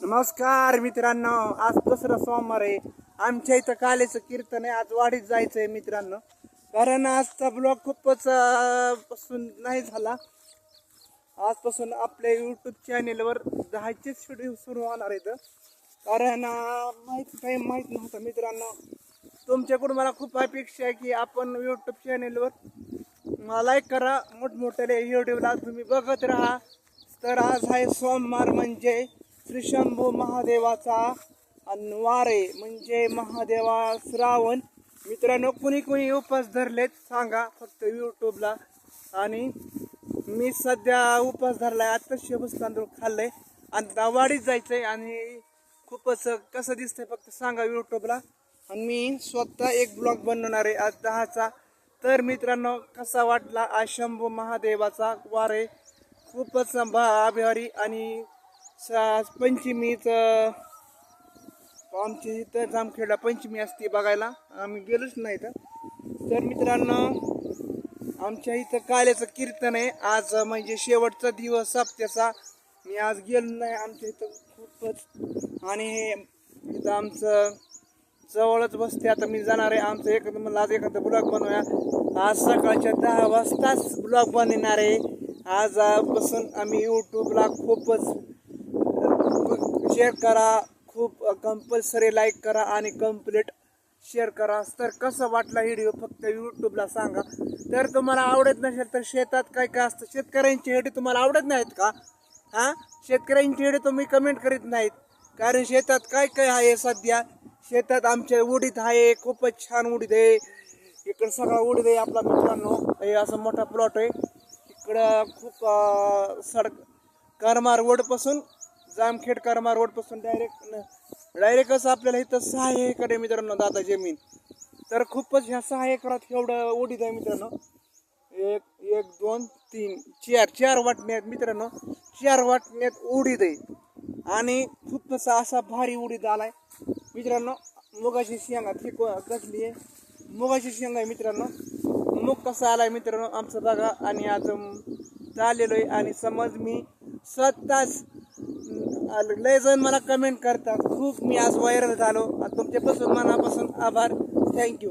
नमस्कार मित्रांनो आज दुसरा सोमवार आहे. आमच्या इथं कालेचं कीर्तन आहे आज वाडीत जायचंय मित्रांनो. कारण आजचा ब्लॉग खूपच अं, पासून नाही झाला. आजपासून आपल्या यूट्यूब चॅनेलवर दहाचेच व्हिडिओ सुरू होणार आहेत कारण अं, माहीत काही माहीत नव्हतं मित्रांनो. तुमच्याकडून मला खूप अपेक्षा आहे की आपण यूट्यूब चॅनेलवर लाईक करा. मोठमोठ्याले व्हिडिओला तुम्ही बघत राहा. तर आज आहे सोमवार म्हणजे श्रीशंभू महादेवाचा वारे म्हणजे महादेवा श्रावण. मित्रांनो कुणी कुणी उपास धरलेत सांगा फक्त यूट्यूबला आणि मी सध्या उपास धरलाय आत्ता शेबूस तांदूळ खाल्लंय. आणि वाडीत जायचंय आणि खूपच कसं दिसतंय फक्त सांगा यूट्यूबला आणि मी स्वतः एक ब्लॉग बनवणार आहे आज दहाचा. तर मित्रांनो कसा वाटला आज शंभू महादेवाचा वारे? खूपच भा आभारी आणि आज पंचमीचं आमच्या इथं जामखेडला पंचमी असते बघायला. आम्ही गेलोच नाही तर तर मित्रांनो आमच्या इथं काल्याचं कीर्तन आहे. आज म्हणजे शेवटचा दिवस सप्त्याचा मी आज गेलो नाही आमच्या इथं खूपच. आणि हे इथं आमचं जवळच बसते. आता मी जाणार आहे. आमचं एखादं मला आज एखादं ब्लॉग बनवूया. आज सकाळच्या दहा वाजताच ब्लॉग बनवणार आहे. आज बसून आम्ही यूट्यूबला खूपच शेअर करा खूप कंपल्सरी लाईक करा आणि कंप्लीट शेअर करा. तर कसं वाटला व्हिडिओ फक्त यूट्यूबला सांगा. तर तुम्हाला आवडत नसेल तर शेतात काय काय असतं? शेतकऱ्यांची हेडी तुम्हाला आवडत नाहीत का? हां? शेतकऱ्यांची हेडी तुम्ही कमेंट करीत नाहीत. कारण शेतात काय काय आहे सध्या? शेतात आमच्या उडीत आहे खूपच छान उडीत आहे. इकडं सगळा उडीत आहे आपला मित्रांनो. हे असं मोठा प्लॉट आहे. इकडं खूप सडक करमार रोडपासून जामखेड करमार रोडपासून डायरेक्ट डायरेक्टच आपल्याला इथं सहा एकर आहे मित्रांनो दादा जमीन. तर खूपच ह्या सहा एकरात एवढं ओढीत आहे मित्रांनो. एक एक दोन तीन चार चार वाटण्यात मित्रांनो. चार वाटण्यात उडीद आहे. आणि खूप असा असा भारी उडीद आलाय. मित्रांनो मुगाची शेंगा ती को- कसली आहे. मुगाची शेंगा आहे मित्रांनो. मुग कसा आलाय मित्रांनो आमचं बघा. आणि आज चाललेलो आहे. आणि समज मी स्वतःच लय जण मला कमेंट करतात. खूप मी आज व्हायरल झालो. तुमच्यापासून मनापासून आभार. थँक्यू